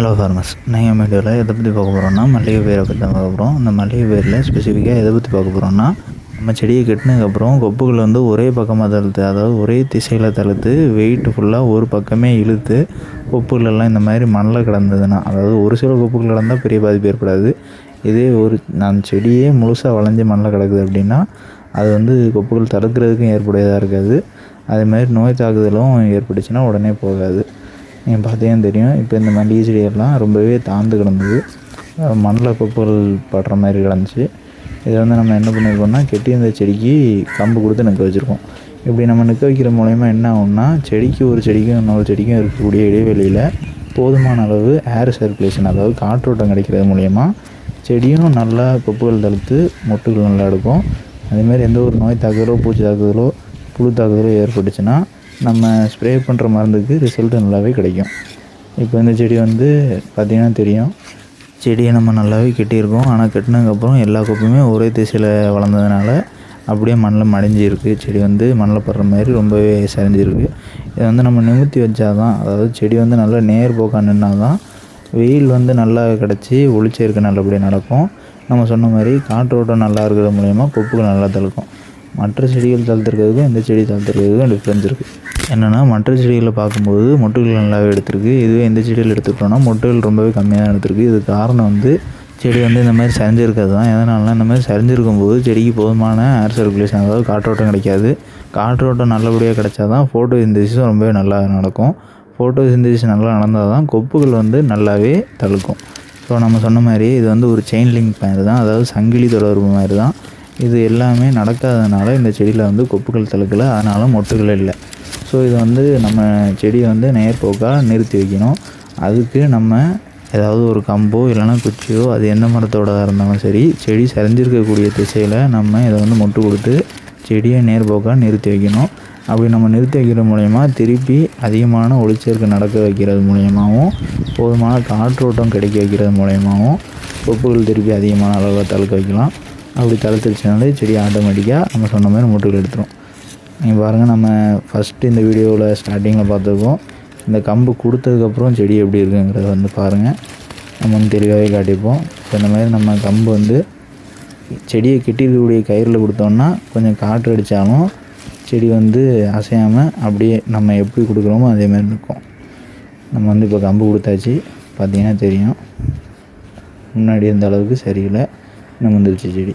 Hello farmers நீங்கள் வீடியோவில் எதை பற்றி பார்க்க போகிறோம்னா மல்லிகை பயிரை பற்றி தான் பார்க்க போகிறோம் இந்த மல்லிகை பயிரில் ஸ்பெசிஃபிக்காக எதை பற்றி பார்க்க போகிறோம்னா நம்ம செடியை கட்டினதுக்கப்புறம் கொப்புகள் வந்து ஒரே பக்கமாக தழுத்து அதாவது ஒரே திசையில் தழுத்து வெயிட் ஃபுல்லாக ஒரு பக்கமே இழுத்து கொப்புகளெல்லாம் இந்த மாதிரி மண்ணில் கிடந்ததுன்னா அதாவது ஒரு சில கொப்புகள் கிடந்தால் பெரிய பாதிப்பு ஏற்படாது. இதே ஒரு நான் செடியே முழுசாக வளைஞ்சு மண்ணில் கிடக்குது அப்படின்னா அது வந்து கொப்புகள் தடுக்கிறதுக்கும் ஏற்புடையதாக இருக்காது. அதே மாதிரி நோய் தாக்குதலும் ஏற்பட்டுச்சுன்னா உடனே போகாது. நீங்கள் பார்த்தீங்கன்னா தெரியும். இப்போ இந்த மல்லிகை செடியெல்லாம் ரொம்பவே தாழ்ந்து கிடந்தது. மண்ணில் கொப்புகள் படுற மாதிரி கிடந்துச்சு. இதை வந்து நம்ம என்ன பண்ணியிருக்கோம்னா கெட்டி இந்த செடிக்கு கம்பு கொடுத்து நிற்க வச்சுருக்கோம். இப்படி நம்ம நிற்க வைக்கிற மூலயமா என்ன ஆகும்னா செடிக்கு ஒரு செடிக்கும் இன்னொரு செடிக்கும் இருக்கக்கூடிய இடைவெளியில் போதுமான அளவு ஏர் சர்க்குலேஷன் அதாவது காற்றோட்டம் கிடைக்கிறது மூலயமா செடியும் நல்லா கொப்புகள் தடுத்து மொட்டுகள் நல்லா எடுக்கும். அதேமாதிரி எந்த ஒரு நோய் தாக்குதலோ பூச்சி தாக்குதலோ புழு தாக்குதலோ ஏற்பட்டுச்சுன்னா நம்ம ஸ்ப்ரே பண்ணுற மருந்துக்கு ரிசல்ட் நல்லாவே கிடைக்கும். இப்போ இந்த செடி வந்து பார்த்திங்கன்னா தெரியும். செடியை நம்ம நல்லாவே கெட்டியிருக்கோம். ஆனால் கட்டினதுக்கப்புறம் எல்லா கொப்புமே ஒரே திசையில் வளர்ந்ததுனால அப்படியே மண்ணில் மடிஞ்சிருக்கு. செடி வந்து மண்ணில் படுற மாதிரி ரொம்பவே சரிஞ்சிருக்கு. இதை வந்து நம்ம நிமித்தி வச்சால் தான் அதாவது செடி வந்து நல்லா நேர் போக்காக நின்னால் தான் வெயில் வந்து நல்லா கிடச்சி ஒளிச்சேர்க்கை நல்லபடியாக நடக்கும். நம்ம சொன்ன மாதிரி காற்றோட்டம் நல்லா இருக்கிறது மூலயமா கொப்புகள் நல்லா தழுக்கும். மற்ற செடிகள் தளர்த்துருக்கிறதுக்கும் இந்த செடி தளர்த்துருக்கிறதுக்கும் டிஃப்ரென்ஸ் இருக்குது என்னென்னா மற்ற செடிகளை பார்க்கும்போது மொட்டுகள் நல்லாவே எடுத்திருக்கு. இதுவே இந்த செடியில் எடுத்துக்கிட்டோம்னா மொட்டுகள் ரொம்பவே கம்மியாக தான் எடுத்திருக்கு. இது காரணம் வந்து செடி வந்து இந்த மாதிரி சரிஞ்சிருக்கிறது தான். எதனாலனா இந்த மாதிரி சரிஞ்சிருக்கும் போது செடிக்கு போதுமான ஏர் சர்க்குலேஷன் அதாவது காற்றோட்டம் கிடைக்காது. காற்றோட்டம் நல்லபடியாக கிடைச்சா தான் ஃபோட்டோ சிந்தசிஸும் ரொம்பவே நல்லா நடக்கும். ஃபோட்டோ சிந்தசிஸ் நல்லா நடந்தால் தான் கொப்புகள் வந்து நல்லாவே தழுக்கும். ஸோ நம்ம சொன்ன மாதிரி இது வந்து ஒரு செயின் லிங்க் மாதிரி தான். அதாவது சங்கிலி தொடர்பு மாதிரி தான். இது எல்லாமே நடக்காததுனால இந்த செடியில் வந்து கொப்புகள் தழுக்கலை. அதனால் மொட்டுகள் இல்லை. ஸோ இதை வந்து நம்ம செடியை வந்து நேர்போக்காக நிறுத்தி வைக்கணும். அதுக்கு நம்ம ஏதாவது ஒரு கம்போ இல்லைனா குச்சியோ அது எந்த மரத்தோடதாக இருந்தாலும் சரி செடி சரிஞ்சிருக்கக்கூடிய திசையில் நம்ம இதை வந்து மொட்டு கொடுத்து செடியை நேர்போக்காக நிறுத்தி வைக்கணும். அப்படி நம்ம நிறுத்தி வைக்கிற மூலயமா திருப்பி அதிகமான ஒளிச்சேர்க்கை நடக்க வைக்கிறது மூலயமாவும் போதுமான காற்றோட்டம் கிடைக்க வைக்கிறது மூலயமாவும் கொப்புகள் திருப்பி அதிகமான அளவில் தழுக்க வைக்கலாம். அப்படி தழுத்துருச்சுனாலே செடி ஆட்டோமேட்டிக்காக நம்ம சொன்ன மாதிரி மொட்டுகள் எடுத்துரும். நீங்கள் பாருங்கள் நம்ம ஃபஸ்ட்டு இந்த வீடியோவில் ஸ்டார்டிங்கில் பார்த்துருக்கோம். இந்த கம்பு கொடுத்ததுக்கப்புறம் செடி எப்படி இருக்குங்கிறத வந்து பாருங்கள் நம்ம வந்து தெளிவாகவே காட்டிப்போம் இப்போ இந்த மாதிரி நம்ம கம்பு வந்து செடியை கெட்டிருக்கக்கூடிய கயிறில் கொடுத்தோம்னா கொஞ்சம் காற்று அடித்தாலும் செடி வந்து அசையாமல் அப்படியே நம்ம எப்படி கொடுக்குறோமோ அதே மாதிரி இருக்கும். நம்ம வந்து இப்போ கம்பு கொடுத்தாச்சு. பார்த்திங்கன்னா தெரியும். முன்னாடி இருந்த அளவுக்கு சரியில்லை. நம்ம வந்துருச்சு செடி.